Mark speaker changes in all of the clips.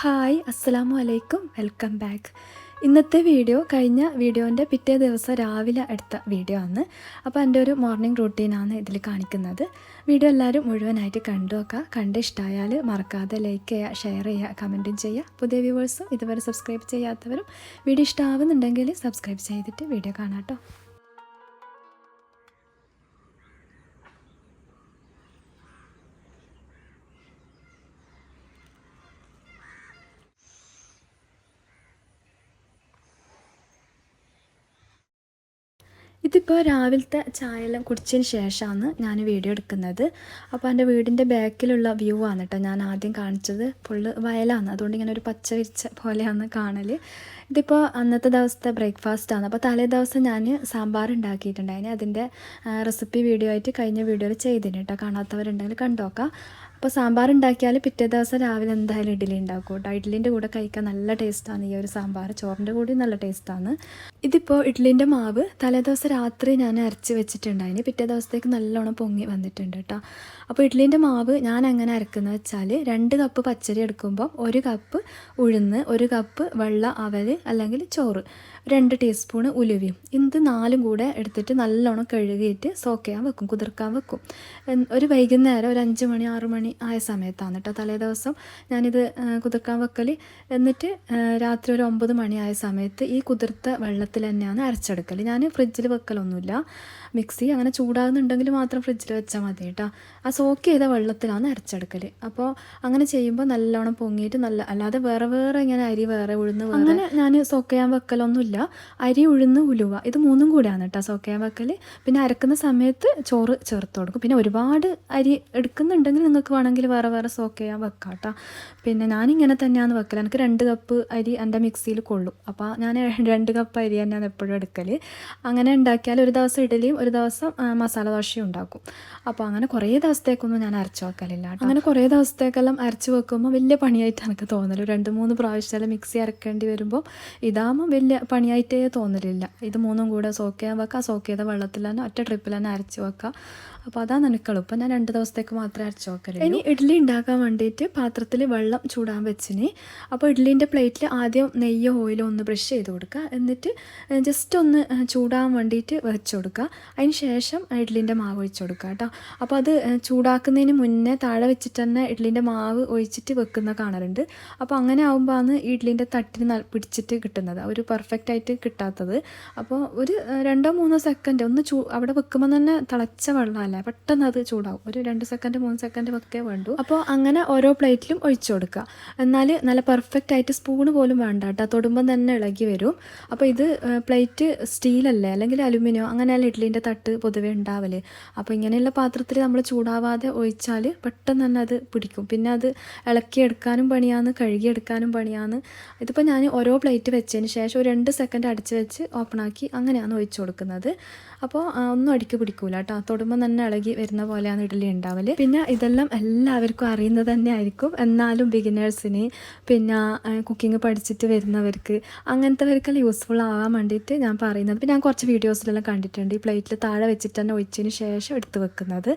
Speaker 1: Hi അസ്സലാമു അലൈക്കും welcome back. ഇന്നത്തെ വീഡിയോ കഴിഞ്ഞ വീഡിയോന്റെ പിറ്റേ ദിവസം രാവിലെ എടുത്ത വീഡിയോ ആണ്. അപ്പോൾ എന്റെ ഒരു മോർണിംഗ് റൂട്ടീനാണ് ഇതിൽ കാണിക്കുന്നത്. വീഡിയോ എല്ലാവരും മുഴുവനായിട്ട് കണ്ടു നോക്കുക. കണ്ട് ഇഷ്ടമായാൽ മറക്കാതെ ലൈക്ക് ചെയ്യുക ഷെയർ ചെയ്യുക കമന്റും ചെയ്യുക. പുതിയ വ്യൂവേഴ്സും ഇതുവരെ സബ്സ്ക്രൈബ് ചെയ്യാത്തവരും വീഡിയോ ഇഷ്ടമാവുന്നുണ്ടെങ്കിൽ സബ്സ്ക്രൈബ് ചെയ്തിട്ട് വീഡിയോ കാണാം കേട്ടോ. ഇതിപ്പോൾ രാവിലത്തെ ചായയെല്ലാം കുടിച്ചതിന് ശേഷമാണ് ഞാൻ വീഡിയോ എടുക്കുന്നത്. അപ്പോൾ എന്റെ വീടിന്റെ ബാക്കിലുള്ള വ്യൂ ആണ് കേട്ടോ ഞാൻ ആദ്യം കാണിച്ചത്. ഫുള്ള് വയലാണ്. അതുകൊണ്ട് ഇങ്ങനെ ഒരു പച്ച വിരിച്ച പോലെയാണ് കാണൽ ഇതിപ്പോൾ അന്നത്തെ ദിവസത്തെ ബ്രേക്ക്ഫാസ്റ്റ് ആണ്. അപ്പോൾ തലേ ദിവസം ഞാൻ സാമ്പാർ ഉണ്ടാക്കിയിട്ടുണ്ടായിന്. അതിന്റെ റെസിപ്പി വീഡിയോ ആയിട്ട് കഴിഞ്ഞ വീഡിയോയിൽ ചെയ്തിന് കേട്ടോ കാണാത്തവരുണ്ടെങ്കിൽ കണ്ടോക്കാം. അപ്പോൾ സാമ്പാർ ഉണ്ടാക്കിയാൽ പിറ്റേ ദിവസം രാവിലെ എന്തായാലും ഇഡ്ഡലി ഉണ്ടാക്കും കേട്ടോ ഇഡ്ഡലിന്റെ കൂടെ കഴിക്കാൻ നല്ല ടേസ്റ്റാണ് ഈ ഒരു സാമ്പാർ. ചോറിന്റെ കൂടി നല്ല ടേസ്റ്റാണ് ഇതിപ്പോൾ ഇഡ്ലിന്റെ മാവ് തലേദിവസം രാത്രി ഞാൻ അരച്ച് വെച്ചിട്ടുണ്ടായിന്. പിറ്റേ ദിവസത്തേക്ക് നല്ലോണം പൊങ്ങി വന്നിട്ടുണ്ട് കേട്ടോ അപ്പോൾ ഇഡ്ലിന്റെ മാവ് ഞാൻ അങ്ങനെ അരക്കുന്നത് വെച്ചാൽ രണ്ട് കപ്പ് പച്ചരി എടുക്കുമ്പോൾ ഒരു കപ്പ് ഉഴുന്ന് ഒരു കപ്പ് വെള്ള അവൽ അല്ലെങ്കിൽ ചോറ് രണ്ട് ടീസ്പൂണ് ഉലുവയും. ഇത് നാലും കൂടെ എടുത്തിട്ട് നല്ലോണം കഴുകിയിട്ട് സോക്ക് ചെയ്യാൻ വെക്കും കുതിർക്കാൻ വെക്കും. ഒരു വൈകുന്നേരം ഒരു അഞ്ച് മണി ആറ് മണി ആയ സമയത്താണ് കേട്ടോ തലേ ദിവസം ഞാനിത് കുതിർക്കാൻ വെക്കൽ എന്നിട്ട് രാത്രി ഒരു ഒമ്പത് മണി ആയ സമയത്ത് ഈ കുതിർത്ത വെള്ളത്തിൽ തന്നെയാണ് അരച്ചെടുക്കൽ ഞാൻ ഫ്രിഡ്ജിൽ വെക്കലൊന്നുമില്ല. മിക്സി അങ്ങനെ ചൂടാകുന്നുണ്ടെങ്കിൽ മാത്രം ഫ്രിഡ്ജിൽ വെച്ചാൽ മതി കേട്ടോ. ആ സോക്ക് ചെയ്ത വെള്ളത്തിലാണ് അരച്ചെടുക്കൽ അപ്പോൾ അങ്ങനെ ചെയ്യുമ്പോൾ നല്ലോണം പൊങ്ങിയിട്ട് നല്ല അല്ലാതെ വേറെ വേറെ ഇങ്ങനെ അരി വേറെ ഉഴുന്ന് അങ്ങനെ ഞാൻ സോക്ക് ചെയ്യാൻ വെക്കലൊന്നുമില്ല. അരി ഉഴുന്ന് ഉലുവ ഇത് മൂന്നും കൂടിയാണ് കേട്ടോ സോക്ക് ചെയ്യാൻ വെക്കൽ പിന്നെ അരക്കുന്ന സമയത്ത് ചോറ് ചേർത്ത് കൊടുക്കും. പിന്നെ ഒരുപാട് അരി എടുക്കുന്നുണ്ടെങ്കിൽ നിങ്ങൾക്ക് വേണമെങ്കിൽ വേറെ വേറെ സോക്ക് ചെയ്യാൻ വെക്കാം കേട്ടോ. പിന്നെ ഞാനിങ്ങനെ തന്നെയാണ് വെക്കൽ എനിക്ക് രണ്ട് കപ്പ് അരി എന്റെ മിക്സിയിൽ കൊള്ളും. അപ്പോൾ ഞാൻ രണ്ട് കപ്പ് അരി തന്നെയാണ് എപ്പോഴും എടുക്കൽ അങ്ങനെ ഉണ്ടാക്കിയാൽ ഒരു ദിവസം ഇഡലിയും ഒരു ദിവസം മസാല ദോശയും ഉണ്ടാക്കും. അപ്പോൾ അങ്ങനെ കുറേ ദിവസത്തേക്കൊന്നും ഞാൻ അരച്ചു വെക്കലില്ല അങ്ങനെ കുറേ ദിവസത്തേക്കെല്ലാം അരച്ച് വെക്കുമ്പോൾ വലിയ പണിയായിട്ട് എനിക്ക് തോന്നൽ. രണ്ട് മൂന്ന് പ്രാവശ്യം മിക്സി അരക്കേണ്ടി വരുമ്പോൾ ഇതാകുമ്പോൾ വലിയ പണിയായിട്ടേ തോന്നലില്ല. ഇത് മൂന്നും കൂടെ സോക്ക് ചെയ്യാൻ വെക്കുക സോക്ക് ചെയ്ത വെള്ളത്തിൽ തന്നെ ഒറ്റ ട്രിപ്പിൽ തന്നെ അരച്ച് വെക്കുക. അപ്പോൾ അതാണ് എനിക്ക് എളുപ്പം ഞാൻ രണ്ട് ദിവസത്തേക്ക് മാത്രമേ അരച്ച് വെക്കലുള്ളൂ. ഇനി ഇഡ്ഡലി ഉണ്ടാക്കാൻ വേണ്ടിയിട്ട് പാത്രത്തിൽ വെള്ളം ചൂടാൻ വെച്ചിന്. അപ്പോൾ ഇഡ്ഡലിന്റെ പ്ലേറ്റിൽ ആദ്യം നെയ്യോ ഓയിലോ ഒന്ന് ബ്രഷ് ചെയ്ത് കൊടുക്കുക. എന്നിട്ട് ജസ്റ്റ് ഒന്ന് ചൂടാൻ വേണ്ടിയിട്ട് വെച്ച് കൊടുക്കുക. അതിന് ശേഷം ഇഡ്ഡലിന്റെ മാവ് ഒഴിച്ച് കൊടുക്കുക കേട്ടോ. അപ്പോൾ അത് ചൂടാക്കുന്നതിന് മുന്നേ താഴെ വെച്ചിട്ട് തന്നെ ഇഡ്ഡലിന്റെ മാവ് ഒഴിച്ചിട്ട് വെക്കുന്ന കാണലുണ്ട്. അപ്പോൾ അങ്ങനെ ആകുമ്പോഴാണ് ഇഡ്ഡലിന്റെ തട്ടിന് പിടിച്ചിട്ട് കിട്ടുന്നത്. ഒരു പെർഫെക്റ്റ് ആയിട്ട് കിട്ടാത്തത്. അപ്പോൾ ഒരു രണ്ടോ മൂന്നോ സെക്കൻഡ് ഒന്ന് ചൂ അവിടെ വെക്കുമ്പോൾ തന്നെ തിളച്ച വെള്ളമല്ല. പെട്ടെന്ന് അത് ചൂടാവും. ഒരു രണ്ട് സെക്കൻഡ് മൂന്ന് സെക്കൻഡ് ഒക്കെ വേണ്ടു. അപ്പോൾ അങ്ങനെ ഓരോ പ്ലേറ്റിലും ഒഴിച്ചു കൊടുക്കുക. എന്നാൽ നല്ല പെർഫെക്റ്റ് ആയിട്ട് സ്പൂണ് പോലും വേണ്ട കേട്ടോ. തൊടുമ്പം തന്നെ ഇളകി വരും. അപ്പോൾ ഇത് പ്ലേറ്റ് സ്റ്റീലല്ലേ അല്ലെങ്കിൽ അലുമിനിയം? അങ്ങനെയല്ല ഇഡ്ഡലിന്റെ തട്ട് പൊതുവേ ഉണ്ടാവൽ. അപ്പോൾ ഇങ്ങനെയുള്ള പാത്രത്തിൽ നമ്മൾ ചൂടാവാതെ ഒഴിച്ചാൽ പെട്ടെന്ന് തന്നെ അത് പിടിക്കും. പിന്നെ അത് ഇളക്കിയെടുക്കാനും പണിയാന്ന് കഴുകിയെടുക്കാനും പണിയാന്ന് ഇതിപ്പോൾ ഞാൻ ഓരോ പ്ലേറ്റ് വെച്ചതിന് ശേഷം ഒരു രണ്ട് സെക്കൻഡ് അടിച്ച് വെച്ച് ഓപ്പണാക്കി അങ്ങനെയാണ് ഒഴിച്ചു കൊടുക്കുന്നത്. അപ്പോൾ ഒന്നും അടിക്ക് പിടിക്കൂല കേട്ടോ. തൊടുമ്പോൾ തന്നെ ഇളകി വരുന്ന പോലെയാണ് ഇഡ്ഡലി ഉണ്ടാവൽ. പിന്നെ ഇതെല്ലാം എല്ലാവർക്കും അറിയുന്നത് തന്നെ ആയിരിക്കും എന്നാലും ബിഗിനേഴ്സിന് പിന്നെ കുക്കിംഗ് പഠിച്ചിട്ട് വരുന്നവർക്ക് അങ്ങനത്തെവർക്കെല്ലാം യൂസ്ഫുൾ ആവാൻ വേണ്ടിയിട്ട് ഞാൻ പറയുന്നത്. പിന്നെ ഞാൻ കുറച്ച് വീഡിയോസിലെല്ലാം കണ്ടിട്ടുണ്ട്. ഈ പ്ലേറ്റിൽ താഴെ വെച്ചിട്ട് തന്നെ ഒഴിച്ചതിന് ശേഷം എടുത്ത് വെക്കുന്നത്.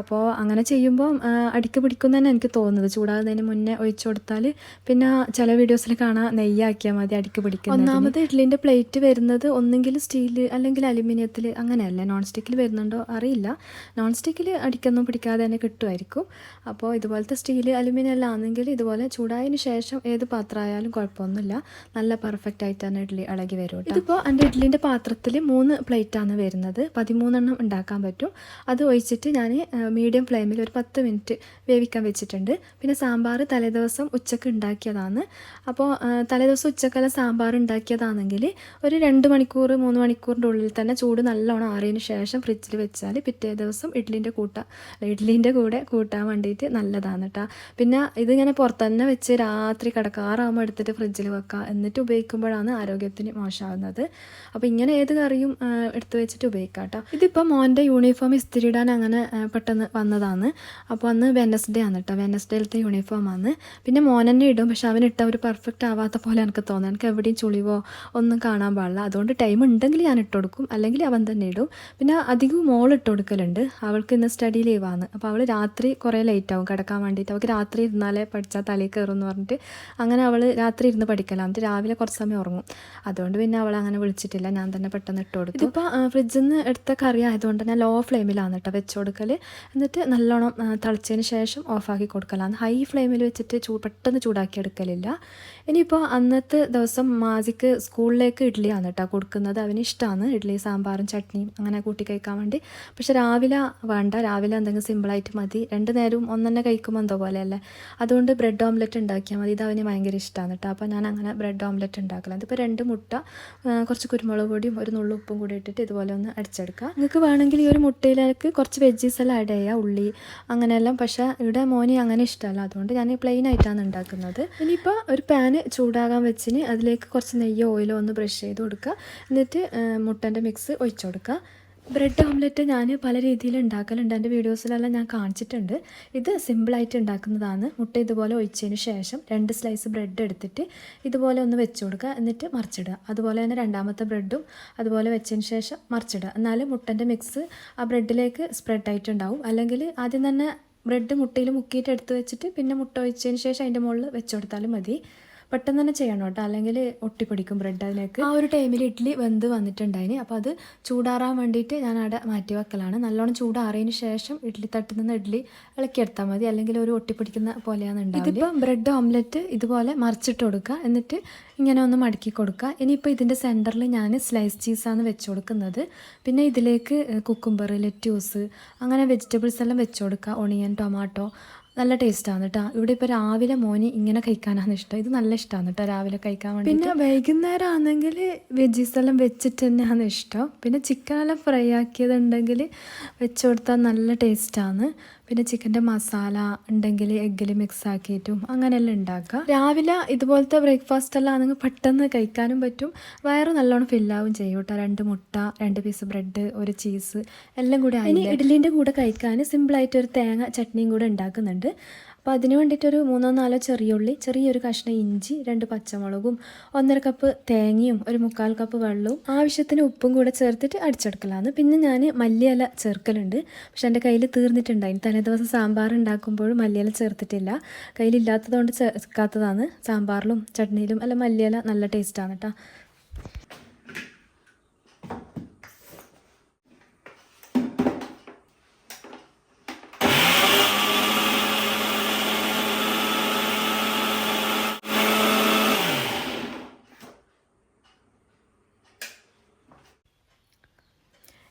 Speaker 1: അപ്പോൾ അങ്ങനെ ചെയ്യുമ്പോൾ അടിക്ക് പിടിക്കും തന്നെ എനിക്ക് തോന്നുന്നത്. ചൂടാകുന്നതിന് മുന്നേ ഒഴിച്ചു കൊടുത്താൽ പിന്നെ ചില വീഡിയോസിൽ കാണാൻ നെയ്യാക്കിയാൽ മതി അടിക്ക് പിടിക്കുന്നത് ഒന്നാമത് ഇഡ്ഡലിന്റെ പ്ലേറ്റ് വരുന്നത് ഒന്നെങ്കിൽ സ്റ്റീൽ അല്ലെങ്കിൽ അലുമിനിയത്തിൽ അങ്ങനെയല്ലേ? നോൺ സ്റ്റിക്കിൽ വരുന്നുണ്ടോ അറിയില്ല. നോൺ സ്റ്റിക്കിൽ അടിക്കൊന്നും പിടിക്കാതെ തന്നെ കിട്ടുമായിരിക്കും. അപ്പോൾ ഇതുപോലത്തെ സ്റ്റീൽ അലുമിനിയം എല്ലാം ആണെങ്കിൽ ഇതുപോലെ ചൂടായതിന് ശേഷം ഏത് പാത്രമായാലും കുഴപ്പമൊന്നുമില്ല. നല്ല പെർഫെക്റ്റ് ആയിട്ട് തന്നെ ഇഡ്ഡലി ഇളകി വരും. ഇതിപ്പോൾ എന്റെ ഇഡ്ഡലിന്റെ പാത്രത്തിൽ മൂന്ന് പ്ലേറ്റാണ് വരുന്നത്. പതിമൂന്നെണ്ണം ഉണ്ടാക്കാൻ പറ്റും. അത് ഒഴിച്ചിട്ട് ഞാൻ മീഡിയം ഫ്ലെയിമിൽ ഒരു പത്ത് മിനിറ്റ് വേവിക്കാൻ വെച്ചിട്ടുണ്ട്. പിന്നെ സാമ്പാർ തലേദിവസം ഉച്ചയ്ക്ക് ഉണ്ടാക്കിയതാണ്. അപ്പോൾ തലേദിവസം ഉച്ചക്കെല്ലാം സാമ്പാർ ഉണ്ടാക്കിയതാണെങ്കിൽ ഒരു രണ്ട് മണിക്കൂർ മൂന്ന് മണിക്കൂറിന്റെ ഉള്ളിൽ തന്നെ ചൂട് നല്ലോണം ആറിയതിന് ശേഷം ഫ്രിഡ്ജിൽ വെച്ചാൽ പിറ്റേ ഇഡ്ഡലിന്റെ കൂട്ട ഇഡ്ലിന്റെ കൂടെ കൂട്ടാൻ വേണ്ടിയിട്ട് നല്ലതാണ് കേട്ടോ പിന്നെ ഇതിങ്ങനെ പുറത്ത് തന്നെ വെച്ച് രാത്രി കിടക്കാറാകുമ്പോൾ എടുത്തിട്ട് ഫ്രിഡ്ജിൽ വെക്കുക എന്നിട്ട് ഉപയോഗിക്കുമ്പോഴാണ് ആരോഗ്യത്തിന് മോശമാകുന്നത്. അപ്പോൾ ഇങ്ങനെ ഏത് കറിയും എടുത്തു എടുത്ത് വെച്ചിട്ട് ഉപയോഗിക്കാം കേട്ടോ ഇതിപ്പോൾ മോന്റെ യൂണിഫോം ഇസ്തിരി ഇടാൻ അങ്ങനെ പെട്ടെന്ന് വന്നതാണ്. അപ്പോൾ അന്ന് വെനസ്ഡേ ആണ് കേട്ടോ വെനസ്ഡേയിലത്തെ യൂണിഫോമാണ് പിന്നെ മോൻ തന്നെ ഇടും. പക്ഷെ അവൻ ഇട്ട ഒരു പെർഫെക്റ്റ് ആവാത്ത പോലെ എനിക്ക് തോന്നുന്നു എനിക്ക് എവിടെയും ചുളിവോ ഒന്നും കാണാൻ പാടില്ല. അതുകൊണ്ട് ടൈം ഉണ്ടെങ്കിൽ ഞാൻ ഇട്ട് കൊടുക്കും. അല്ലെങ്കിൽ അവൻ തന്നെ ഇടും. പിന്നെ അധികവും മോൾ ഇട്ട് കൊടുക്കലുണ്ട്. അവൾക്ക് ഇന്ന് സ്റ്റഡി ലീവാണ് അപ്പോൾ അവൾ രാത്രി കുറേ ലേറ്റ് ആവും കിടക്കാൻ വേണ്ടിയിട്ട്. അവൾക്ക് രാത്രി ഇരുന്നാലേ പഠിച്ചാൽ തലയിൽ കയറും എന്ന് പറഞ്ഞിട്ട് അങ്ങനെ അവൾ രാത്രി ഇരുന്ന് പഠിക്കലാണ് എന്നിട്ട് രാവിലെ കുറച്ച് സമയം ഉറങ്ങും. അതുകൊണ്ട് പിന്നെ അവൾ അങ്ങനെ വിളിച്ചിട്ടില്ല. ഞാൻ തന്നെ പെട്ടെന്ന് ഇട്ട് കൊടുക്കും ഇതിപ്പോൾ ഫ്രിഡ്ജിൽ നിന്ന് എടുത്ത കറി ആയതുകൊണ്ട് ഞാൻ ലോ ഫ്ലെയിമിലാണ് കേട്ടോ വെച്ച് കൊടുക്കൽ എന്നിട്ട് നല്ലോണം തിളച്ചതിന് ശേഷം ഓഫാക്കി കൊടുക്കലാണ്. ഹൈ ഫ്ലെയിമിൽ വെച്ചിട്ട് ചൂ പെട്ടെന്ന് ചൂടാക്കി എടുക്കലില്ല. ഇനിയിപ്പോൾ അന്നത്തെ ദിവസം മാസിക്ക് സ്കൂളിലേക്ക് ഇഡ്ഡലിയാണ് കേട്ടോ കൊടുക്കുന്നത്. അവന് ഇഷ്ടമാണ് ഇഡ്ഡലി സാമ്പാറും ചട്നിയും അങ്ങനെ കൂട്ടി കഴിക്കാൻ വേണ്ടി. പക്ഷെ രാവിലെ വേണ്ട രാവിലെ എന്തെങ്കിലും സിമ്പിളായിട്ട് മതി. രണ്ട് നേരവും ഒന്നെന്നെ കഴിക്കുമ്പോൾ എന്തോ പോലെയല്ലേ? അതുകൊണ്ട് ബ്രെഡ് ഓംലെറ്റ് ഉണ്ടാക്കിയാൽ മതി. ഇത് അവന് ഭയങ്കര ഇഷ്ടമാണ് കേട്ടോ അപ്പോൾ ഞാൻ അങ്ങനെ ബ്രെഡ് ഓംലെറ്റ് ഉണ്ടാക്കലാണ് ഇതിപ്പോൾ രണ്ട് മുട്ട കുറച്ച് കുരുമുളക് പൊടിയും ഒരു നുള്ളു ഉപ്പും കൂടി ഇട്ടിട്ട് ഇതുപോലെ ഒന്ന് അടിച്ചെടുക്കുക നിങ്ങൾക്ക് വേണമെങ്കിൽ ഈ ഒരു മുട്ടയിലേക്ക് കുറച്ച് വെജീസ് എല്ലാം ആഡ് ചെയ്യുക ഉള്ളി അങ്ങനെയെല്ലാം പക്ഷേ ഇവിടെ മോനി അങ്ങനെ ഇഷ്ടമല്ല. അതുകൊണ്ട് ഞാൻ പ്ലെയിൻ ആയിട്ടാണ് ഉണ്ടാക്കുന്നത്. ഇനിയിപ്പോൾ ഒരു പാന് ചൂടാകാൻ വെച്ചിന് അതിലേക്ക് കുറച്ച് നെയ്യോ ഓയിലോ ഒന്ന് ബ്രഷ് ചെയ്ത് കൊടുക്കുക എന്നിട്ട് മുട്ടന്റെ മിക്സ് ഒഴിച്ചു കൊടുക്കുക ബ്രെഡ് ഓംലെറ്റ് ഞാൻ പല രീതിയിൽ ഉണ്ടാക്കലുണ്ട്. എന്റെ വീഡിയോസിലെല്ലാം ഞാൻ കാണിച്ചിട്ടുണ്ട്. ഇത് സിമ്പിളായിട്ട് ഉണ്ടാക്കുന്നതാണ്. മുട്ട ഇതുപോലെ ഒഴിച്ചതിന് ശേഷം രണ്ട് സ്ലൈസ് ബ്രെഡ് എടുത്തിട്ട് ഇതുപോലെ ഒന്ന് വെച്ച് കൊടുക്കുക. എന്നിട്ട് മറിച്ചിടുക. അതുപോലെ തന്നെ രണ്ടാമത്തെ ബ്രെഡും അതുപോലെ വെച്ചതിന് ശേഷം മറിച്ചിടുക. എന്നാൽ മുട്ടന്റെ മിക്സ് ആ ബ്രെഡിലേക്ക് സ്പ്രെഡ് ആയിട്ടുണ്ടാവും. അല്ലെങ്കിൽ ആദ്യം തന്നെ ബ്രെഡ് മുട്ടയിൽ മുക്കിയിട്ട് എടുത്ത് വെച്ചിട്ട് പിന്നെ മുട്ട ഒഴിച്ചതിന് ശേഷം അതിന്റെ മുകളിൽ വെച്ച് കൊടുത്താലും മതി. പെട്ടെന്ന് തന്നെ ചെയ്യണം കേട്ടോ. അല്ലെങ്കിൽ ഒട്ടിപ്പിടിക്കും ബ്രെഡ് അതിലേക്ക്. ആ ഒരു ടൈമിൽ ഇഡ്ഡലി വെന്ത് വന്നിട്ടുണ്ടായിന്. അപ്പോൾ അത് ചൂടാറാൻ വേണ്ടിയിട്ട് ഞാൻ അവിടെ മാറ്റി വെക്കലാണ്. നല്ലോണം ചൂടാറിയതിന് ശേഷം ഇഡ്ഡലി തട്ടിൽ നിന്ന് ഇഡ്ഡലി ഇളക്കിയെടുത്താൽ മതി. അല്ലെങ്കിൽ ഒരു ഒട്ടിപ്പിടിക്കുന്ന പോലെയാണ് ഉണ്ടാവുക ഇതിപ്പോൾ ബ്രെഡ് ഓംലെറ്റ് ഇതുപോലെ മറിച്ചിട്ട് കൊടുക്കുക. എന്നിട്ട് ഇങ്ങനെ ഒന്ന് മടക്കി കൊടുക്കുക. ഇനിയിപ്പോൾ ഇതിന്റെ സെന്ററിൽ ഞാൻ സ്ലൈസ് ചീസാണ് വെച്ച് കൊടുക്കുന്നത്. പിന്നെ ഇതിലേക്ക് കുക്കുംബർ ലെറ്റ്യൂസ് അങ്ങനെ വെജിറ്റബിൾസ് എല്ലാം വെച്ച് കൊടുക്കുക. ഒണിയൻ ടൊമാറ്റോ നല്ല ടേസ്റ്റാണ് കേട്ടോ ഇവിടെ ഇപ്പോൾ രാവിലെ മോന് ഇങ്ങനെ കഴിക്കാനാണ് ഇഷ്ടം. ഇത് നല്ല ഇഷ്ടമാണ് കേട്ടോ രാവിലെ കഴിക്കാൻ വേണ്ടി പിന്നെ വൈകുന്നേരം ആണെങ്കിൽ വെജീസ് എല്ലാം വെച്ചിട്ട് തന്നെയാണ് ഇഷ്ടം. പിന്നെ ചിക്കനെല്ലാം ഫ്രൈ ആക്കിയതുണ്ടെങ്കിൽ വെച്ച് കൊടുത്താൽ നല്ല ടേസ്റ്റാണ്. പിന്നെ ചിക്കന്റെ മസാല ഉണ്ടെങ്കിൽ എഗ്ഗിൽ മിക്സ് ആക്കിയിട്ടും അങ്ങനെയെല്ലാം ഉണ്ടാക്കുക. രാവിലെ ഇതുപോലത്തെ ബ്രേക്ക്ഫാസ്റ്റ് എല്ലാം ആണെങ്കിൽ പെട്ടെന്ന് കഴിക്കാനും പറ്റും. വയറ് നല്ലോണം ഫില്ലാവും ചെയ്യും കേട്ടോ. രണ്ട് മുട്ട രണ്ട് പീസ് ബ്രെഡ് ഒരു ചീസ് എല്ലാം കൂടെ ഇനി ഇഡ്ഡലിന്റെ കൂടെ കഴിക്കാൻ സിമ്പിളായിട്ട് ഒരു തേങ്ങ ചട്നിയും കൂടെ ഉണ്ടാക്കുന്നുണ്ട്. അപ്പോൾ അതിന് വേണ്ടിയിട്ടൊരു മൂന്നോ നാലോ ചെറിയ ഉള്ളി ചെറിയൊരു കഷ്ണം ഇഞ്ചി രണ്ട് പച്ചമുളകും ഒന്നര കപ്പ് തേങ്ങയും ഒരു മുക്കാൽ കപ്പ് വെള്ളവും ആവശ്യത്തിന് ഉപ്പും കൂടെ ചേർത്തിട്ട് അടിച്ചെടുക്കലാണ്. പിന്നെ ഞാൻ മല്ലിയില ചേർക്കലുണ്ട്. പക്ഷെ എന്റെ കയ്യിൽ തീർന്നിട്ടുണ്ടായിരുന്നു തലേ ദിവസം സാമ്പാർ ഉണ്ടാക്കുമ്പോഴും മല്ലിയില ചേർത്തിട്ടില്ല. കയ്യിലില്ലാത്തതുകൊണ്ട് ചേർക്കാത്തതാണ് സാമ്പാറിലും ചട്നിയിലും അല്ല മല്ലിയില നല്ല ടേസ്റ്റാണ് കേട്ടോ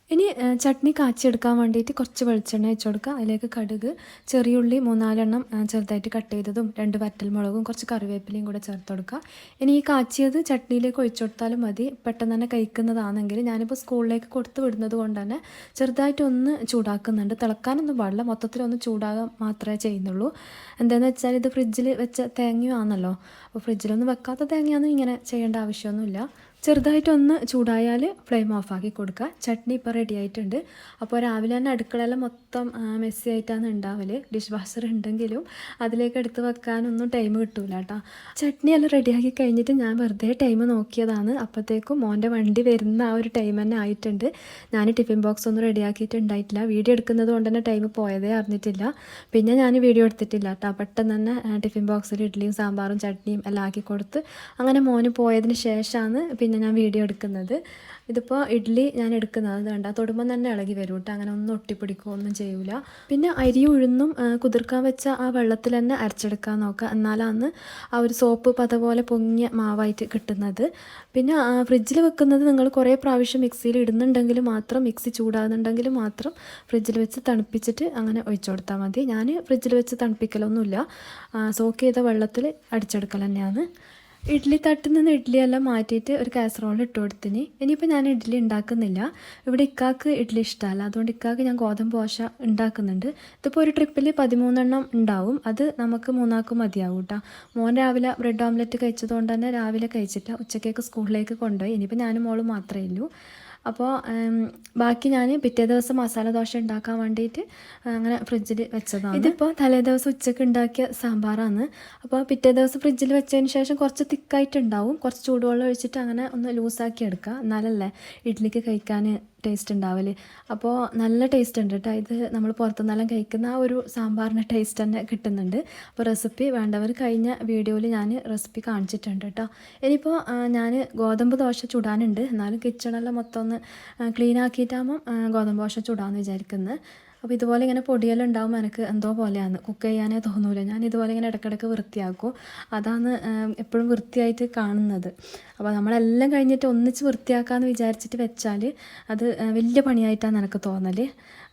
Speaker 1: ഇനി ഏഹ്, ചട്നി കാച്ചിയെടുക്കാൻ വേണ്ടിയിട്ട് കുറച്ച് വെളിച്ചെണ്ണ വെച്ച് കൊടുക്കുക. അതിലേക്ക് കടുക് ചെറിയുള്ളി മൂന്നാലെണ്ണം ചെറുതായിട്ട് കട്ട് ചെയ്തതും രണ്ട് വറ്റൽമുളകും കുറച്ച് കറിവേപ്പിലയും കൂടെ ചേർത്ത് കൊടുക്കുക. ഇനി ഈ കാച്ചിയത് ചട്നിയിലേക്ക് ഒഴിച്ചു കൊടുത്താലും മതി. പെട്ടെന്ന് തന്നെ കഴിക്കുന്നതാണെങ്കിൽ ഞാനിപ്പോൾ സ്കൂളിലേക്ക് കൊടുത്തു വിടുന്നത് കൊണ്ട് തന്നെ ചെറുതായിട്ട് ഒന്ന് ചൂടാക്കുന്നുണ്ട്. തിളക്കാനൊന്നും പാടില്ല. മൊത്തത്തിലൊന്ന് ചൂടാകാൻ മാത്രമേ ചെയ്യുന്നുള്ളൂ. എന്താണെന്ന് വെച്ചാൽ ഇത് ഫ്രിഡ്ജിൽ വെച്ച തേങ്ങയാണല്ലോ. അപ്പോൾ ഫ്രിഡ്ജിലൊന്നും വെക്കാത്ത തേങ്ങയൊന്നും ഇങ്ങനെ ചെയ്യേണ്ട ആവശ്യമൊന്നുമില്ല. ചെറുതായിട്ടൊന്ന് ചൂടായാൽ ഫ്ലെയിം ഓഫാക്കി കൊടുക്കുക. ചട്നി ഇപ്പോൾ റെഡി ആയിട്ടുണ്ട്. അപ്പോൾ രാവിലെ തന്നെ അടുക്കളയെല്ലാം മൊത്തം മെസ്സി ആയിട്ടാണ് ഉണ്ടാവൽ. ഡിഷ് വാഷർ ഉണ്ടെങ്കിലും അതിലേക്ക് എടുത്ത് വെക്കാനൊന്നും ടൈം കിട്ടൂല കേട്ടോ. ചട്നി എല്ലാം റെഡിയാക്കി കഴിഞ്ഞിട്ട് ഞാൻ വെറുതെ ടൈം നോക്കിയതാണ്. അപ്പോഴത്തേക്കും മോന്റെ വണ്ടി വരുന്ന ആ ഒരു ടൈം തന്നെ ആയിട്ടുണ്ട്. ഞാൻ ടിഫിൻ ബോക്സ് ഒന്നും റെഡിയാക്കിയിട്ടുണ്ടായിട്ടില്ല വീഡിയോ എടുക്കുന്നത് കൊണ്ട് തന്നെ ടൈം പോയതേ അറിഞ്ഞിട്ടില്ല. പിന്നെ ഞാൻ വീഡിയോ എടുത്തിട്ടില്ല കേട്ടോ. പെട്ടെന്ന് തന്നെ ടിഫിൻ ബോക്സിൽ ഇഡ്ഡലിയും സാമ്പാറും ചട്നിയും എല്ലാം ആക്കി കൊടുത്ത് അങ്ങനെ മോന് പോയതിന് ശേഷമാണ് പിന്നെ ഞാൻ വീഡിയോ എടുക്കുന്നത്. ഇതിപ്പോൾ ഇഡ്ഡലി ഞാൻ എടുക്കുന്നത്. വേണ്ട തൊടുമ്പം തന്നെ ഇളകി വരും കേട്ടോ. അങ്ങനെ ഒന്നും ഒട്ടിപ്പിടിക്കുകയോ ഒന്നും ചെയ്യൂല. പിന്നെ അരി ഉഴുന്നും കുതിർക്കാൻ വെച്ച ആ വെള്ളത്തിൽ തന്നെ അരച്ചെടുക്കാൻ നോക്കുക. എന്നാലാണ് ആ ഒരു സോപ്പ് പത പോലെ പൊങ്ങിയ മാവായിട്ട് കിട്ടുന്നത്. പിന്നെ ഫ്രിഡ്ജിൽ വെക്കുന്നത് നിങ്ങൾ കുറേ പ്രാവശ്യം മിക്സിയിൽ ഇടുന്നുണ്ടെങ്കിൽ മാത്രം മിക്സി ചൂടാകുന്നുണ്ടെങ്കിൽ മാത്രം ഫ്രിഡ്ജിൽ വെച്ച് തണുപ്പിച്ചിട്ട് അങ്ങനെ ഒഴിച്ചു കൊടുത്താൽ മതി. ഞാൻ ഫ്രിഡ്ജിൽ വെച്ച് തണുപ്പിക്കലൊന്നുമില്ല. സോക്ക് ചെയ്ത വെള്ളത്തിൽ അടിച്ചെടുക്കൽ തന്നെയാണ്. ഇഡ്ഡലി തട്ടിൽ നിന്ന് ഇഡ്ഡലിയെല്ലാം മാറ്റിയിട്ട് ഒരു കാസറോളിൽ ഇട്ട് കൊടുത്തിന്. ഇനിയിപ്പോൾ ഞാൻ ഇഡ്ഡലി ഉണ്ടാക്കുന്നില്ല. ഇവിടെ ഇക്കാക്ക് ഇഡ്ഡലി ഇഷ്ടമല്ല അതുകൊണ്ട് ഇക്കാക്ക് ഞാൻ ഗോതമ്പ് ദോശ ഉണ്ടാക്കുന്നുണ്ട്. ഇതിപ്പോൾ ഒരു ട്രിപ്പിൽ പതിമൂന്നെണ്ണം ഉണ്ടാവും. അത് നമുക്ക് മൂന്നാക്കും മതിയാവും കേട്ടോ മോൻ രാവിലെ ബ്രെഡ് ഓംലെറ്റ് കഴിച്ചതുകൊണ്ട് തന്നെ രാവിലെ കഴിച്ചിട്ട് ഉച്ചക്കേക്ക് സ്കൂളിലേക്ക് കൊണ്ടുപോയി. ഇനിയിപ്പോൾ ഞാനും മോളും മാത്രമേ ഉള്ളൂ. അപ്പോൾ ബാക്കി ഞാൻ പിറ്റേ ദിവസം മസാല ദോശ ഉണ്ടാക്കാൻ വേണ്ടിയിട്ട് അങ്ങനെ ഫ്രിഡ്ജിൽ വെച്ചതാണ്. ഇതിപ്പോൾ തലേ ദിവസം ഉച്ചയ്ക്ക് ഉണ്ടാക്കിയ സാമ്പാറാണ്. അപ്പോൾ പിറ്റേ ദിവസം ഫ്രിഡ്ജിൽ വെച്ചതിന് ശേഷം കുറച്ച് തിക്കായിട്ടുണ്ടാവും. കുറച്ച് ചൂടുവെള്ളം ഒഴിച്ചിട്ട് അങ്ങനെ ഒന്ന് ലൂസാക്കി എടുക്കുക എന്നാലല്ലേ ഇഡ്ഡലിക്ക് കഴിക്കാൻ ടേസ്റ്റ് ഉണ്ടാവൽ. അപ്പോൾ നല്ല ടേസ്റ്റ് ഉണ്ട് കേട്ടോ ഇത് നമ്മൾ പുറത്തുനിന്നെല്ലാം കഴിക്കുന്ന ആ ഒരു സാമ്പാറിന്റെ ടേസ്റ്റ് തന്നെ കിട്ടുന്നുണ്ട്. അപ്പോൾ റെസിപ്പി വേണ്ടവർ കഴിഞ്ഞ വീഡിയോയിൽ ഞാൻ റെസിപ്പി കാണിച്ചിട്ടുണ്ട് കേട്ടോ ഇനിയിപ്പോൾ ഞാൻ ഗോതമ്പ് ദോശ ചുടാനുണ്ട്. എന്നാലും കിച്ചണെല്ലാം മൊത്തം ഒന്ന് ക്ലീൻ ആക്കിയിട്ടാകുമ്പം ഗോതമ്പ് ദോശ ചുടാമെന്ന് വിചാരിക്കുന്നത് അപ്പോൾ ഇതുപോലെ ഇങ്ങനെ പൊടിയെല്ലാം ഉണ്ടാകുമ്പോൾ എനിക്ക് എന്തോ പോലെയാണ്. കുക്ക് ചെയ്യാനേ തോന്നൂല. ഞാൻ ഇതുപോലെ ഇങ്ങനെ ഇടയ്ക്കിടയ്ക്ക് വൃത്തിയാക്കും. അതാണ് എപ്പോഴും വൃത്തിയായിട്ട് കാണുന്നത്. അപ്പോൾ നമ്മളെല്ലാം കഴിഞ്ഞിട്ട് ഒന്നിച്ച് വൃത്തിയാക്കാമെന്ന് വിചാരിച്ചിട്ട് വെച്ചാൽ അത് വലിയ പണിയായിട്ടാണ് എനിക്ക് തോന്നൽ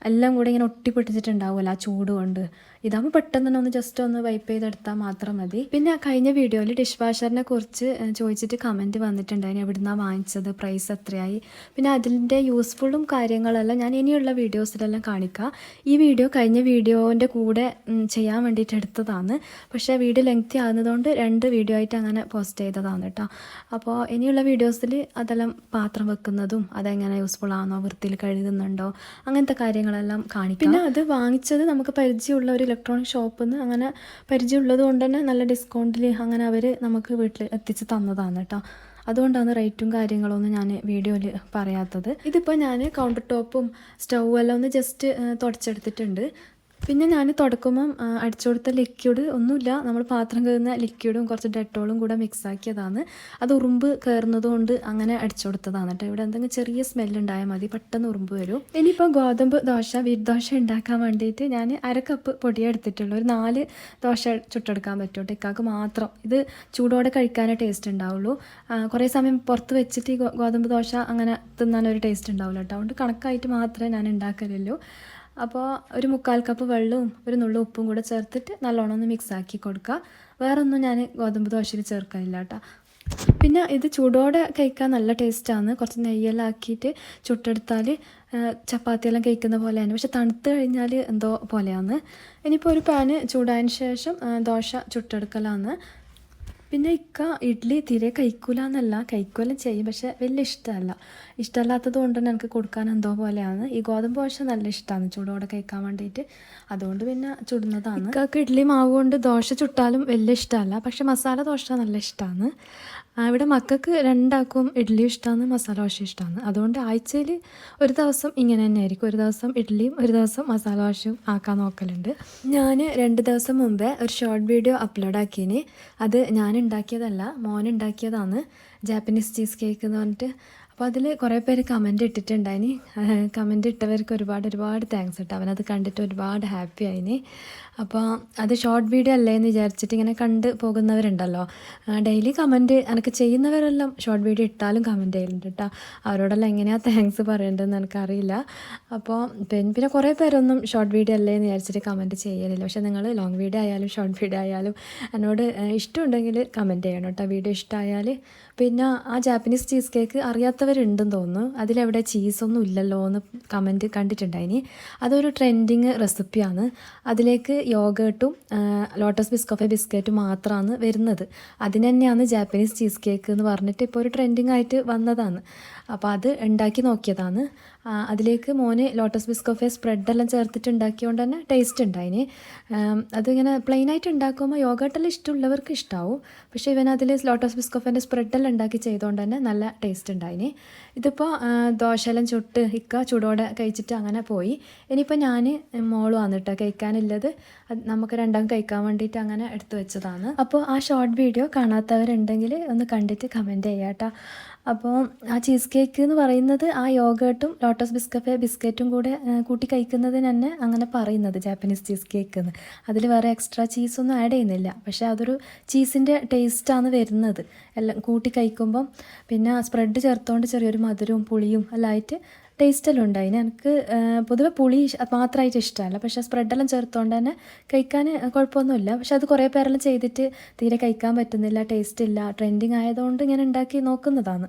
Speaker 1: എല്ലാം കൂടെ ഇങ്ങനെ ഒട്ടിപ്പിടിച്ചിട്ടുണ്ടാവുമല്ലോ ആ ചൂട് കൊണ്ട്. ഇതാകുമ്പോൾ പെട്ടെന്ന് തന്നെ ഒന്ന് ജസ്റ്റ് ഒന്ന് വൈപ്പ് ചെയ്തെടുത്താൽ മാത്രം മതി. പിന്നെ കഴിഞ്ഞ വീഡിയോയിൽ ഡിഷ് വാഷറിനെ കുറിച്ച് ചോദിച്ചിട്ട് കമന്റ് വന്നിട്ടുണ്ടായിരുന്നു എവിടുന്നാണ് വാങ്ങിച്ചത്? പ്രൈസ് എത്രയായി? പിന്നെ അതിന്റെ യൂസ്ഫുള്ളും കാര്യങ്ങളെല്ലാം ഞാൻ ഇനിയുള്ള വീഡിയോസിലെല്ലാം കാണിക്കാം. ഈ വീഡിയോ കഴിഞ്ഞ വീഡിയോന്റെ കൂടെ ചെയ്യാൻ വേണ്ടിയിട്ട് എടുത്തതാണ്. പക്ഷേ വീഡിയോ ലെങ്തി ആകുന്നതുകൊണ്ട് രണ്ട് വീഡിയോ ആയിട്ട് അങ്ങനെ പോസ്റ്റ് ചെയ്തതാണ് കേട്ടോ. അപ്പോൾ ഇനിയുള്ള വീഡിയോസിൽ അതെല്ലാം പാത്രം വെക്കുന്നതും അതെങ്ങനെ യൂസ്ഫുൾ ആണോ വൃത്തിയിൽ കഴുകുന്നുണ്ടോ അങ്ങനത്തെ കാര്യങ്ങളെല്ലാം കാണിക്കും. പിന്നെ അത് വാങ്ങിച്ചത് നമുക്ക് പരിചയമുള്ള ഒരു ഇലക്ട്രോണിക് ഷോപ്പിൽ നിന്ന് അങ്ങനെ പരിചയമുള്ളത് കൊണ്ട് തന്നെ നല്ല ഡിസ്കൗണ്ടിൽ അങ്ങനെ അവർ നമുക്ക് വീട്ടിൽ എത്തിച്ച് തന്നതാണ് കേട്ടോ അതുകൊണ്ടാണ് റേറ്റും കാര്യങ്ങളും ഒന്നും ഞാൻ വീഡിയോയിൽ പറയാത്തത്. ഇതിപ്പോൾ ഞാൻ കൗണ്ടർ ടോപ്പും സ്റ്റൗവും എല്ലാം ഒന്ന് ജസ്റ്റ് തുടച്ചെടുത്തിട്ടുണ്ട്. പിന്നെ ഞാൻ തുടക്കുമ്പം അടിച്ചു കൊടുത്ത ലിക്വിഡ് ഒന്നുമില്ല. നമ്മൾ പാത്രം കയറുന്ന ലിക്വിഡും കുറച്ച് ഡെറ്റോളും കൂടെ മിക്സ് ആക്കിയതാണ് അത് ഉറുമ്പ് കയറുന്നതുകൊണ്ട് അങ്ങനെ അടിച്ചു കൊടുത്തതാണ് കേട്ടോ. ഇവിടെ എന്തെങ്കിലും ചെറിയ സ്മെല്ലുണ്ടായാൽ മതി. പെട്ടെന്ന് ഉറുമ്പ് വരും. ഇനിയിപ്പോൾ ഗോതമ്പ് ദോശ വീറ്റ് ദോശ ഉണ്ടാക്കാൻ വേണ്ടിയിട്ട് ഞാൻ അര കപ്പ് പൊടിയേ എടുത്തിട്ടുള്ളൂ. ഒരു നാല് ദോശ ചുട്ടെടുക്കാൻ പറ്റും ഇക്കാക്ക് മാത്രം. ഇത് ചൂടോടെ കഴിക്കാനേ ടേസ്റ്റ് ഉണ്ടാവുള്ളൂ. കുറേ സമയം പുറത്ത് വെച്ചിട്ട് ഈ ഗോതമ്പ് ദോശ അങ്ങനെ തിന്നാനൊരു ടേസ്റ്റ് ഉണ്ടാവില്ല കേട്ടോ. അതുകൊണ്ട് കണക്കായിട്ട് മാത്രമേ ഞാൻ ഉണ്ടാക്കലുള്ളൂ. അപ്പോൾ ഒരു മുക്കാൽ കപ്പ് വെള്ളവും ഒരു നുള്ളു ഉപ്പും കൂടെ ചേർത്തിട്ട് നല്ലോണം ഒന്ന് മിക്സ് ആക്കി കൊടുക്കുക വേറൊന്നും ഞാൻ ഗോതമ്പ് ദോശയിൽ ചേർക്കാനില്ല കേട്ടോ പിന്നെ ഇത് ചൂടോടെ കഴിക്കാൻ നല്ല ടേസ്റ്റാണ് കുറച്ച് നെയ്യെല്ലാം ആക്കിയിട്ട് ചുട്ടെടുത്താൽ ചപ്പാത്തിയെല്ലാം കഴിക്കുന്ന പോലെയാണ്. പക്ഷെ തണുത്ത് കഴിഞ്ഞാൽ എന്തോ പോലെയാണ്. ഇനിയിപ്പോൾ ഒരു പാന് ചൂടായതിന് ശേഷം ദോശ ചുട്ടെടുക്കലാണ്. പിന്നെ ഇക്ക ഇഡ്ഡലി തീരെ കഴിക്കൂല എന്നല്ല കഴിക്കുമെല്ലാം ചെയ്യും. പക്ഷെ വലിയ ഇഷ്ടമല്ല. ഇഷ്ടമല്ലാത്തത് കൊണ്ട് തന്നെ എനിക്ക് കൊടുക്കാൻ എന്തോ പോലെയാണ്. ഈ ഗോതമ്പ് ദോശ നല്ല ഇഷ്ടമാണ് ചൂടോടെ കഴിക്കാൻ വേണ്ടിയിട്ട്. അതുകൊണ്ട് പിന്നെ ചുടുന്നതാണ്. ഇക്കാക്ക് ഇഡ്ഡലി മാവ് കൊണ്ട് ദോശ ചുട്ടാലും വലിയ ഇഷ്ടമല്ല. പക്ഷെ മസാല ദോശ നല്ല ഇഷ്ടമാണ് ഇവിടെ മക്കൾക്ക് രണ്ടാക്കും ഇഡ്ഡലി ഇഷ്ടമാണ് മസാല ദോശ ഇഷ്ടമാണ് അതുകൊണ്ട് ആഴ്ചയിൽ ഒരു ദിവസം ഇങ്ങനെ തന്നെ ആയിരിക്കും. ഒരു ദിവസം ഇഡ്ഡലിയും ഒരു ദിവസം മസാല ദോശയും ആക്കാൻ നോക്കലുണ്ട്. ഞാൻ രണ്ട് ദിവസം മുമ്പേ ഒരു ഷോർട്ട് വീഡിയോ അപ്ലോഡ് ആക്കിയിന് അത് ഞാൻ ഉണ്ടാക്കിയതല്ല മോൻ ഉണ്ടാക്കിയതാണ്. ജാപ്പനീസ് ചീസ് കേക്ക് എന്ന് പറഞ്ഞിട്ട്. അപ്പോൾ അതിൽ കുറേ പേര് കമന്റ് ഇട്ടിട്ടുണ്ടായിനി. കമന്റ് ഇട്ടവർക്ക് ഒരുപാട് ഒരുപാട് താങ്ക്സ് കേട്ടോ അവനത് കണ്ടിട്ട് ഒരുപാട് ഹാപ്പി ആയിനി. അപ്പോൾ അത് ഷോർട്ട് വീഡിയോ അല്ലേ എന്ന് വിചാരിച്ചിട്ട് ഇങ്ങനെ കണ്ട് പോകുന്നവരുണ്ടല്ലോ. ഡെയിലി കമന്റ് എനിക്ക് ചെയ്യുന്നവരെല്ലാം ഷോർട്ട് വീഡിയോ ഇട്ടാലും കമന്റ് ചെയ്യലുണ്ട് കേട്ടോ അവരോടെല്ലാം എങ്ങനെയാണ് താങ്ക്സ് പറയേണ്ടതെന്ന് എനിക്കറിയില്ല. അപ്പോൾ പിന്നെ പിന്നെ കുറേ പേരൊന്നും ഷോർട്ട് വീഡിയോ അല്ലേ എന്ന് വിചാരിച്ചിട്ട് കമന്റ് ചെയ്യലില്ല. പക്ഷേ നിങ്ങൾ ലോങ് വീഡിയോ ആയാലും ഷോർട്ട് വീഡിയോ ആയാലും എന്നോട് ഇഷ്ടമുണ്ടെങ്കിൽ കമന്റ് ചെയ്യണം കേട്ടോ വീഡിയോ ഇഷ്ടമായാൽ പിന്നെ ആ ജാപ്പനീസ് ചീസ് കേക്ക് അറിയാത്തവരുണ്ടെന്ന് തോന്നുന്നു. അതിലെവിടെ ചീസൊന്നും ഇല്ലല്ലോ എന്ന് കമന്റ് കണ്ടിട്ടുണ്ടായിനി. അതൊരു ട്രെൻഡിങ് റെസിപ്പിയാണ് അതിലേക്ക് യോഗേട്ടും ലോട്ടസ് ബിസ്കോഫെ ബിസ്ക്കറ്റും മാത്രമാണ് വരുന്നത് അതിന് തന്നെയാണ് ജാപ്പനീസ് ചീസ് കേക്ക് എന്ന് പറഞ്ഞിട്ട് ഇപ്പോൾ ഒരു ട്രെൻഡിങ് ആയിട്ട് വന്നതാണ്. അപ്പോൾ അത് ഉണ്ടാക്കി നോക്കിയതാണ്. അതിലേക്ക് മോന് ലോട്ടസ് ബിസ്കോഫെ സ്പ്രെഡെല്ലാം ചേർത്തിട്ട് ഉണ്ടാക്കിയതുകൊണ്ട് തന്നെ ടേസ്റ്റ് ഉണ്ടായിന് അതിങ്ങനെ പ്ലെയിൻ ആയിട്ട് ഉണ്ടാക്കുമ്പോൾ യോഗട്ടെല്ലാം ഇഷ്ടമുള്ളവർക്ക് ഇഷ്ടമാവും പക്ഷേ ഇവൻ അതിൽ ലോട്ടസ് ബിസ്കോഫിന്റെ സ്പ്രെഡെല്ലാം ഉണ്ടാക്കി ചെയ്തുകൊണ്ട് തന്നെ നല്ല ടേസ്റ്റ് ഉണ്ടായിന്. ഇതിപ്പോൾ ദോശയെല്ലാം ചുട്ട് ഇക്ക ചൂടോടെ കഴിച്ചിട്ട് അങ്ങനെ പോയി. ഇനിയിപ്പോൾ ഞാൻ മോളും വന്നിട്ടാണ് കഴിക്കാനുള്ളത്. നമുക്ക് രണ്ടാം കഴിക്കാൻ വേണ്ടിയിട്ട് അങ്ങനെ എടുത്തു വെച്ചതാണ്. അപ്പോൾ ആ ഷോർട്ട് വീഡിയോ കാണാത്തവരുണ്ടെങ്കിൽ ഒന്ന് കണ്ടിട്ട് കമന്റ് ചെയ്യാം കേട്ടോ അപ്പോൾ ആ ചീസ് കേക്ക് എന്ന് പറയുന്നത് ആ യോഗേട്ടും ലോട്ടസ് ബിസ്കഫെ ബിസ്ക്കറ്റും കൂടെ കൂട്ടി കഴിക്കുന്നതിന് തന്നെ അങ്ങനെ പറയുന്നത് ജാപ്പനീസ് ചീസ് കേക്ക് എന്ന്. അതിൽ വേറെ എക്സ്ട്രാ ചീസൊന്നും ആഡ് ചെയ്യുന്നില്ല. പക്ഷേ അതൊരു ചീസിന്റെ ടേസ്റ്റാണ് വരുന്നത്. എല്ലാം കൂട്ടി കഴിക്കുമ്പം പിന്നെ സ്പ്രെഡ് ചേർത്തുകൊണ്ട് ചെറിയൊരു മധുരവും പുളിയും എല്ലാം ആയിട്ട് ടേസ്റ്റെല്ലാം ഉണ്ടായിന് എനിക്ക് പൊതുവെ പുളി മാത്രമായിട്ട് ഇഷ്ടമല്ല. പക്ഷേ സ്പ്രെഡെല്ലാം ചേർത്തുകൊണ്ട് തന്നെ കഴിക്കാൻ കുഴപ്പമൊന്നുമില്ല. പക്ഷെ അത് കുറേ പേരെല്ലാം ചെയ്തിട്ട് തീരെ കഴിക്കാൻ പറ്റുന്നില്ല ടേസ്റ്റ് ഇല്ല ട്രെൻഡിങ് ആയതുകൊണ്ട് ഇങ്ങനെ ഉണ്ടാക്കി നോക്കുന്നതാണ്.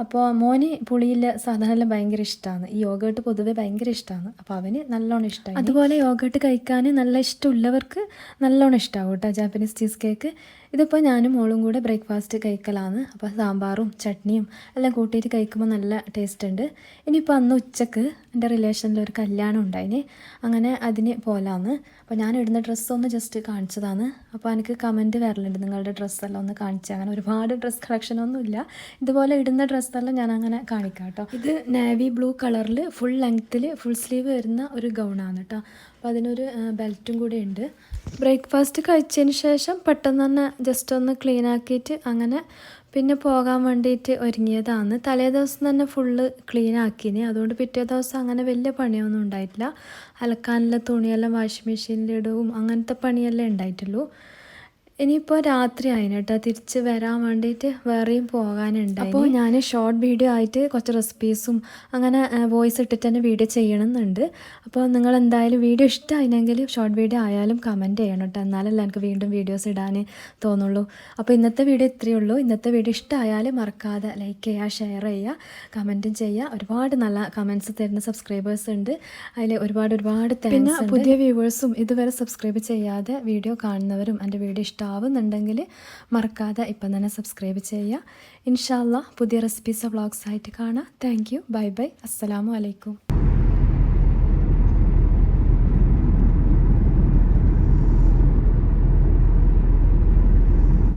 Speaker 1: അപ്പോൾ മോന് പുളിയില്ല സാധനമെല്ലാം ഭയങ്കര ഇഷ്ടമാണ്. ഈ യോഗേട്ട് പൊതുവെ ഭയങ്കര ഇഷ്ടമാണ്. അപ്പോൾ അവന് നല്ലോണം ഇഷ്ടമായി അതുപോലെ യോഗേട്ട് കഴിക്കാൻ നല്ല ഇഷ്ടമുള്ളവർക്ക് നല്ലോണം ഇഷ്ടമാവും കേട്ടോ. ജാപ്പനീസ് ചീസ് കേക്ക് ഇതിപ്പോൾ ഞാനും മോളും കൂടെ ബ്രേക്ക്ഫാസ്റ്റ് കഴിക്കലാണ്. അപ്പോൾ സാമ്പാറും ചട്നിയും എല്ലാം കൂട്ടിയിട്ട് കഴിക്കുമ്പോൾ നല്ല ടേസ്റ്റ് ഉണ്ട്. ഇനിയിപ്പോൾ അന്ന് ഉച്ചയ്ക്ക് എന്റെ റിലേഷനിൽ ഒരു കല്യാണം ഉണ്ടായിന്. അങ്ങനെ അതിന് പോലാന്ന് അപ്പോൾ ഞാൻ ഇടുന്ന ഡ്രസ്സൊന്ന് ജസ്റ്റ് കാണിച്ചതാണ്. അപ്പോൾ എനിക്ക് കമന്റ് വരലുണ്ട് നിങ്ങളുടെ ഡ്രസ്സെല്ലാം ഒന്ന് കാണിച്ചാൽ അങ്ങനെ ഒരുപാട് ഡ്രസ്സ് കളക്ഷനൊന്നുമില്ല ഇതുപോലെ ഇടുന്ന ഡ്രസ്സ് ഡ്രസ്സെല്ലാം ഞാൻ അങ്ങനെ കാണിക്കാം കേട്ടോ ഇത് നേവി ബ്ലൂ കളറിൽ ഫുൾ ലെങ്ത്തിൽ ഫുൾ സ്ലീവ് വരുന്ന ഒരു ഗൗണാണ് കേട്ടോ അപ്പോൾ അതിനൊരു ബെൽറ്റും കൂടെ ഉണ്ട് ബ്രേക്ക്ഫാസ്റ്റ് കഴിച്ചതിന് ശേഷം പെട്ടെന്ന് തന്നെ ജസ്റ്റ് ഒന്ന് ക്ലീൻ ആക്കിയിട്ട് അങ്ങനെ പിന്നെ പോകാൻ വേണ്ടിയിട്ട് ഒരുങ്ങിയതാണ്. തലേ ദിവസം തന്നെ ഫുള്ള് ക്ലീൻ ആക്കിനി. അതുകൊണ്ട് പിറ്റേ ദിവസം അങ്ങനെ വലിയ പണിയൊന്നും ഉണ്ടായിട്ടില്ല. അലക്കാനുള്ള തുണിയെല്ലാം വാഷിംഗ് മെഷീനിലിടവും അങ്ങനത്തെ പണിയല്ലേ ഉണ്ടായിട്ടുള്ളൂ. ഇനിയിപ്പോൾ രാത്രി ആയിന് കേട്ടോ. തിരിച്ച് വരാൻ വേണ്ടിയിട്ട് വേറെയും പോകാനുണ്ട് അപ്പോൾ ഞാൻ ഷോർട്ട് വീഡിയോ ആയിട്ട് കുറച്ച് റെസിപ്പീസും അങ്ങനെ വോയിസ് ഇട്ടിട്ട് തന്നെ വീഡിയോ ചെയ്യണമെന്നുണ്ട് അപ്പോൾ നിങ്ങൾ എന്തായാലും വീഡിയോ ഇഷ്ടമായില്ലെങ്കിൽ ഷോർട്ട് വീഡിയോ ആയാലും കമന്റ് ചെയ്യണം കേട്ടോ. എന്നാലല്ല എനിക്ക് വീണ്ടും വീഡിയോസ് ഇടാൻ തോന്നുള്ളൂ. അപ്പോൾ ഇന്നത്തെ വീഡിയോ ഇത്രയേ ഉള്ളൂ. ഇന്നത്തെ വീഡിയോ ഇഷ്ടമായാൽ മറക്കാതെ ലൈക്ക് ചെയ്യുക ഷെയർ ചെയ്യുക കമന്റും ചെയ്യുക. ഒരുപാട് നല്ല കമൻസ് തരുന്ന സബ്സ്ക്രൈബേഴ്സ് ഉണ്ട്. അതിൽ ഒരുപാട് ഒരുപാട് പിന്നെ പുതിയ വ്യൂവേഴ്സും ഇതുവരെ സബ്സ്ക്രൈബ് ചെയ്യാതെ വീഡിയോ കാണുന്നവരും എന്റെ വീഡിയോ ഇഷ്ടമാവുന്നുണ്ടെങ്കിൽ മറക്കാതെ ഇപ്പം തന്നെ സബ്സ്ക്രൈബ് ചെയ്യുക. ഇൻഷാല്ല പുതിയ റെസിപ്പീസ് വ്ളോഗ്സ് ആയിട്ട് കാണാം. താങ്ക് യു ബൈ ബൈ അസ്സലാമു അലൈക്കും